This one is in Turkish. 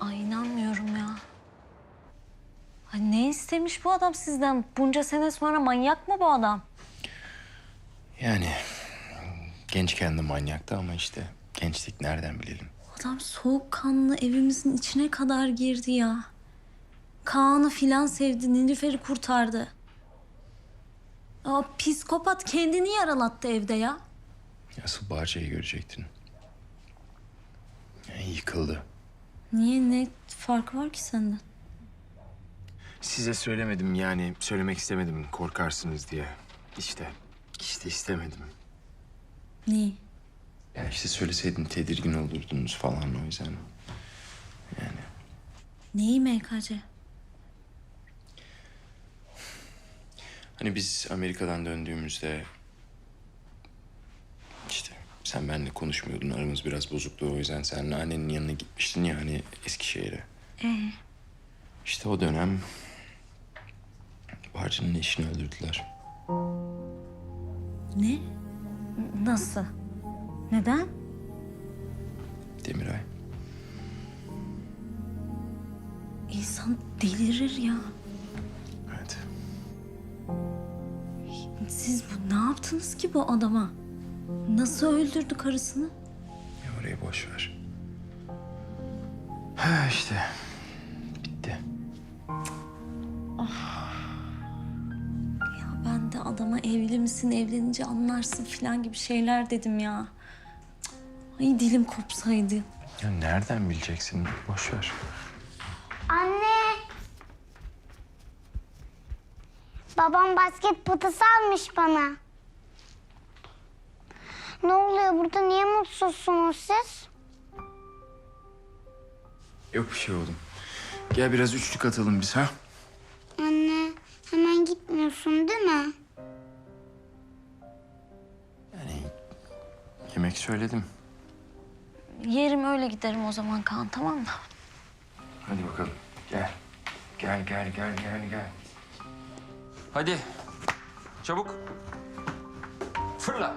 Aa, inanmıyorum ya. Ha, ne istemiş bu adam sizden? Bunca sene sonra manyak mı bu adam? Yani gençken de manyaktı ama işte gençlik nereden bilelim. Adam soğukkanlı evimizin içine kadar girdi ya. Kaan'ı filan sevdi, Nilüfer'i kurtardı. Aa, psikopat kendini yaralattı evde ya. Asıl Bahçe'yi görecektin. Yani yıkıldı. Niye ne farkı var ki senden? Size söylemedim yani söylemek istemedim korkarsınız diye. İşte işte istemedim. Neyi? Ya işte söyleseydin tedirgin olurdunuz falan o yüzden. Yani Neyi MKC? hani biz Amerika'dan döndüğümüzde sen benimle konuşmuyordun aramız biraz bozuktu o yüzden sen annenin yanına gitmiştin ya hani Eskişehir'e. Ee, İşte o dönem Barcı'nın eşini öldürdüler. ne? Nasıl? Neden? Demiray. İnsan delirir ya. Evet. Siz bu ne yaptınız ki bu adama? Nasıl öldürdü karısını? Ya orayı boş ver. Ha işte. Bitti. Ya ben de adama evli misin, evlenince anlarsın falan gibi şeyler dedim ya. Ay dilim kopsaydı. Ya nereden bileceksin? Boş ver. Anne. Babam basket potası almış bana. Burada? Niye mutsuzsunuz siz? Yok bir şey oğlum. Gel biraz üçlük atalım biz ha. Anne, hemen gitmiyorsun değil mi? Yani yemek söyledim. Yerim öyle giderim o zaman Kaan tamam mı? Hadi bakalım. Gel. Gel gel gel gel gel. Hadi. Çabuk. Fırla.